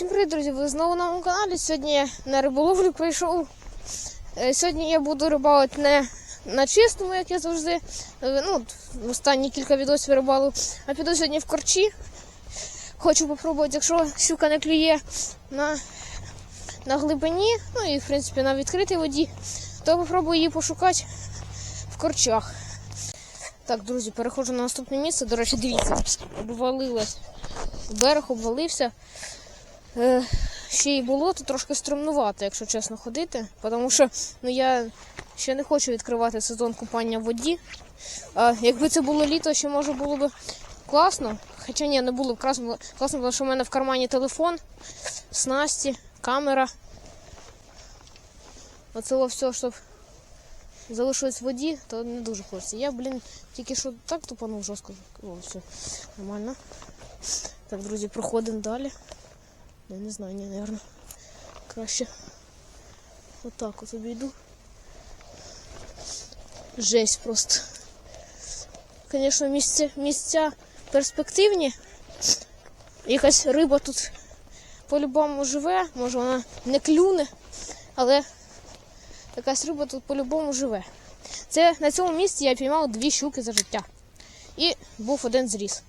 привіт, друзі! Ви знову на моєму каналі. Сьогодні я на риболовлю прийшов. Е, Сьогодні я буду рибалити не на чистому, як я завжди. Е, Ну, в останні кілька відосів рибалив, а піду сьогодні в корчі. Хочу попробувати, якщо щука не клює на, на глибині, ну і в принципі на відкритій воді, то попробую її пошукати в корчах. Так, друзі, переходжу на наступне місце. До речі, дивіться, обвалилось. Берег обвалився. Е, ще й було то трошки струмнувато, якщо чесно ходити. Тому що ну, я ще не хочу відкривати сезон купання в воді. А якби це було літо, ще може було б класно. Хоча ні, не було б класно, класно, тому що в мене в кармані телефон, снасті, камера. Оце все, щоб залишилось в воді, то не дуже хочеться. Я, блін, тільки що так тупанув жорстко. О, все, нормально. Так, друзі, проходимо далі. Я не знаю, ні, наверное. Краще. Отак от обійду. Жесть просто. Звісно, місця, місця перспективні. Якась риба тут по-любому живе, може вона не клюне, але якась риба тут по-любому живе. Це на цьому місці я піймав дві щуки за життя. І був один зріз.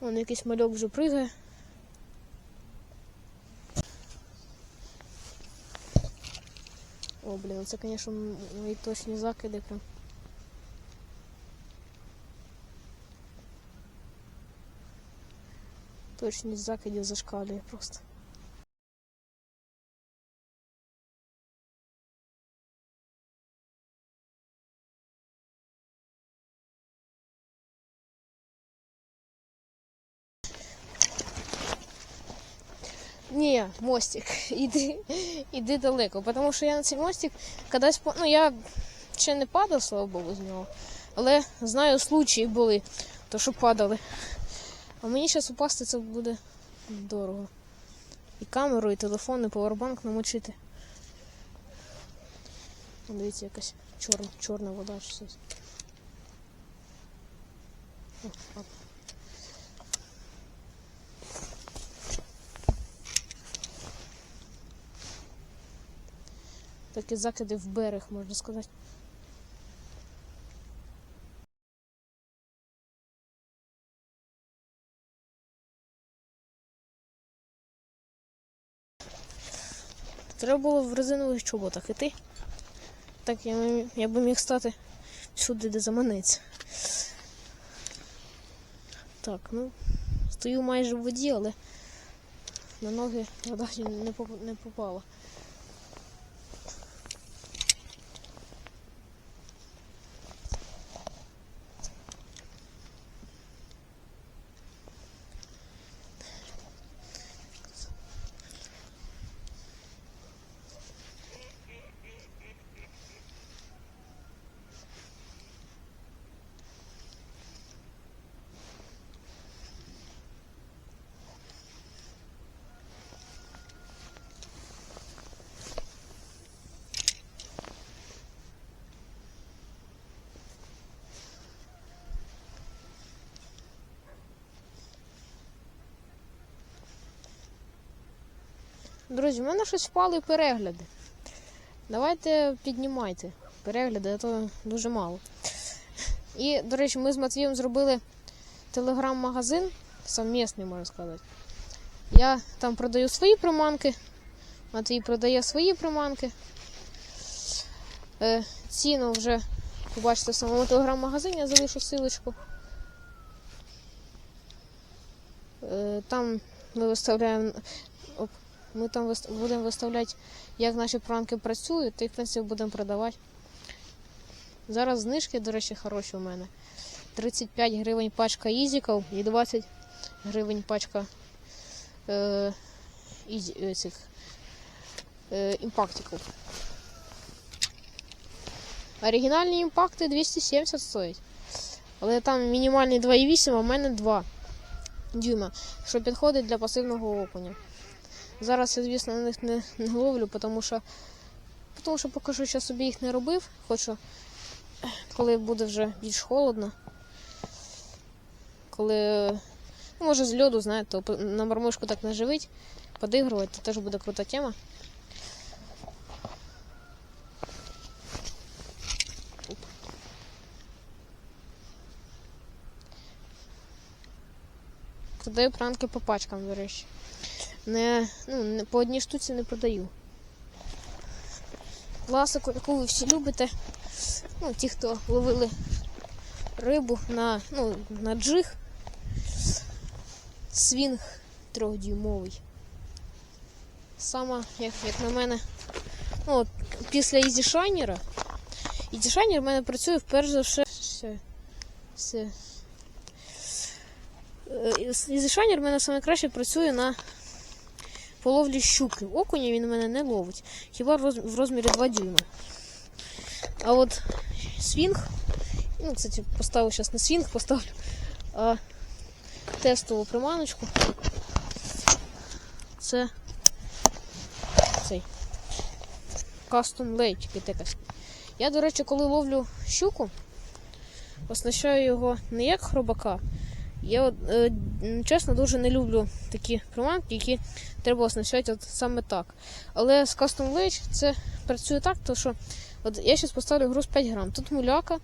Вон якийсь мальок вже пригає. О, блін, це, звісно, мої точні закиди прям. Точність закидів зашкалює просто. Ні, мостик, іди, іди далеко, тому що я на цей мостик кудись, по- ну я ще не падав, слава Богу, з нього, але знаю, случаї були, то що падали. А мені зараз упасти це буде дорого. І камеру, і телефон, і повербанк намочити. Дивіться, якась чорна, чорна вода щось. О, Такі закиди в берег, можна сказати. Треба було в резинових чоботах іти. Так я, я би міг стати всюди, де заманеться. Так, ну, стою майже в воді, але на ноги вода не поп- не попала. Друзі, в мене щось впали перегляди. Давайте піднімайте перегляди, а то дуже мало. І, до речі, ми з Матвієм зробили телеграм-магазин, совмісний, можна сказати. Я там продаю свої приманки, Матвій продає свої приманки. Е, ціну вже побачите в самому телеграм-магазині, я залишу силочку. Е, там ми виставляємо ми там будемо виставляти, як наші пранки працюють, та й в принципі будемо продавати. Зараз знижки, до речі, хороші у мене. 35 гривень пачка ізіків і 20 гривень пачка е, е, цих, е, імпактиків. Оригінальні імпакти 270 стоять. Але там мінімальний 2,8, а в мене 2 дюйма, що підходить для пасивного окуня. Зараз я, звісно, на них не, не ловлю, тому що, тому що поки що ще собі їх не робив. Хочу, коли буде вже більш холодно, коли Ну, може з льоду, знаєте, на мормишку так наживить, подигрувати, теж буде крута тема. Продаю пранки по пачкам, до речі. Не, ну, по одній штуці не продаю. Класику, яку ви всі любите. Ну, ті, хто ловили рибу на, ну, на джиг. Свінг трьохдюймовий. Саме, як, як на мене, ну, от, після. Easy Shiner в мене працює вперше за все. все, все. Е, в мене саме краще працює на половлі щуки. Окуня він у мене не ловить. Хіба в розмірі 2 дюйма. А от свінг, ну, кстати, поставлю зараз не свінг, поставлю, а тестову приманочку. Це цей Custom Lake якась. Я, до речі, коли ловлю щуку, оснащаю його не як хробака. Я е, чесно дуже не люблю такі приманки, які треба оснащати от саме так. Але з Custom Lake це працює так, то що от я зараз поставлю груз 5 грам. Тут муляка,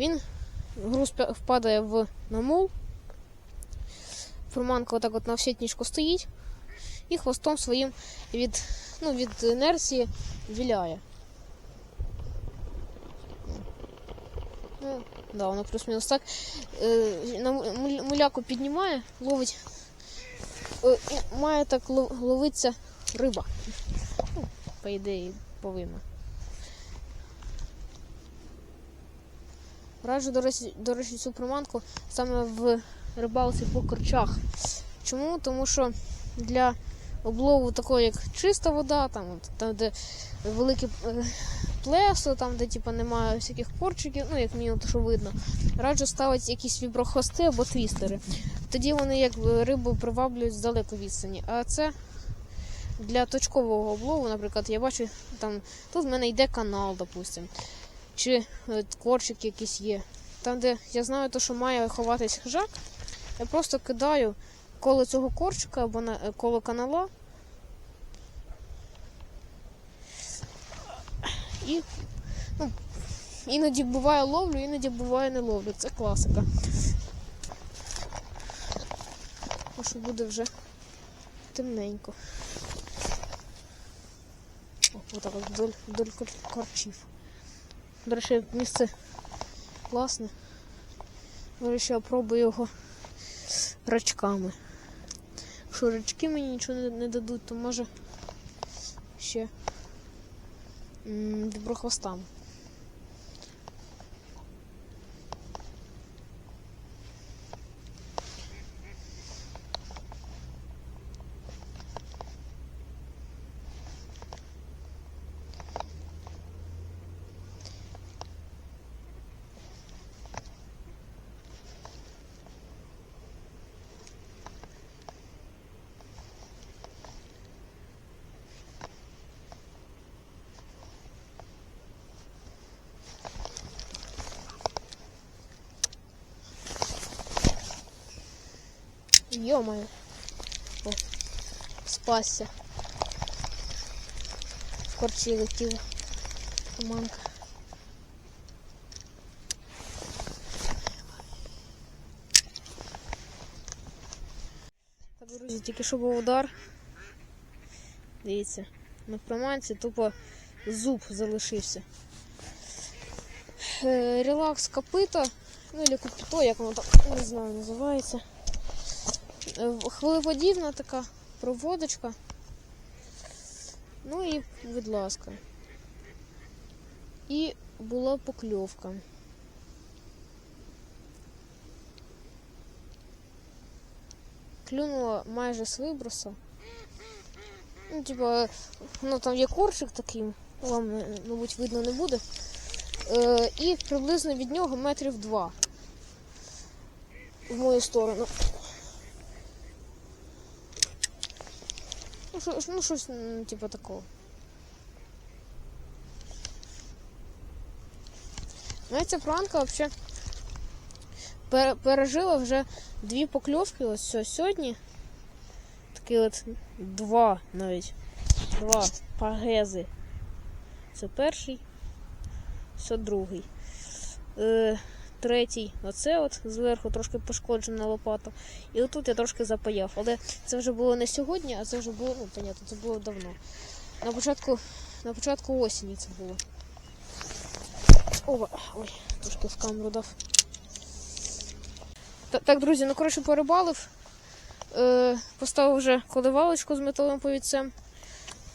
він груз впадає в на мул. Приманка отак от на всітничку стоїть і хвостом своїм від, ну, від інерції віляє. Ну, да, воно плюс-мінус так. Е, на муляку піднімає, ловить. Е, має так лов- ловитися риба. Ну, по ідеї, повинна. Раджу, до речі, до речі, цю приманку саме в рибалці по корчах. Чому? Тому що для облову такої, як чиста вода, там, там де велике е, плесо, там, де типу, немає всяких корчиків, ну, як мінімум, то що видно, раджу ставити якісь віброхвости або твістери. Тоді вони як рибу приваблюють з далеко відстані. А це для точкового облову, наприклад, я бачу, там, тут в мене йде канал, допустим, чи е, корчик якийсь є. Там, де я знаю, то, що має ховатись хижак, я просто кидаю коло цього корчика або на е, коло канала. І ну, іноді буває ловлю, іноді буває не ловлю. Це класика. Тому що буде вже темненько. Отак от вдоль, вдоль корчів. До речі, місце класне. Я пробую його рачками. Якщо рачки мені нічого не, не дадуть, то може ще м, О, спасся. В корчі летіла. Туманка. Так, друзі, тільки що був удар. Дивіться, на приманці тупо зуб залишився. Е, Релакс копита, ну или копіто, як воно там, не знаю, називається. Е, Хвилеподібна така проводочка. Ну і, будь ласка. І була покльовка. Клюнула майже з вибросу. Ну, типа, ну там є корчик такий, вам, е, мабуть, видно не буде. Е, і приблизно від нього метрів два в мою сторону. Ну, що, ну щось, м, типу такого. Мене ця пранка взагалі пережила вже дві покльовки. Ось сьогодні. Такі от два навіть. Два пагези. Це перший, це другий. Е, третій, оце от зверху трошки пошкоджена лопата. І отут я трошки запаяв. Але це вже було не сьогодні, а це вже було, ну, понятно, це було давно. На початку, на початку осені це було. Ова, ой, трошки в камеру дав. Та- Так, друзі, ну коротше порибалив. Е, поставив вже коливалочку з металовим повідцем.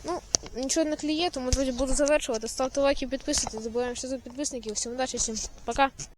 Ну, нічого не кліє, тому, друзі, буду завершувати. Ставте лайки, підписуйтесь, забуваємо, що за підписників. Всім удачі, всім пока.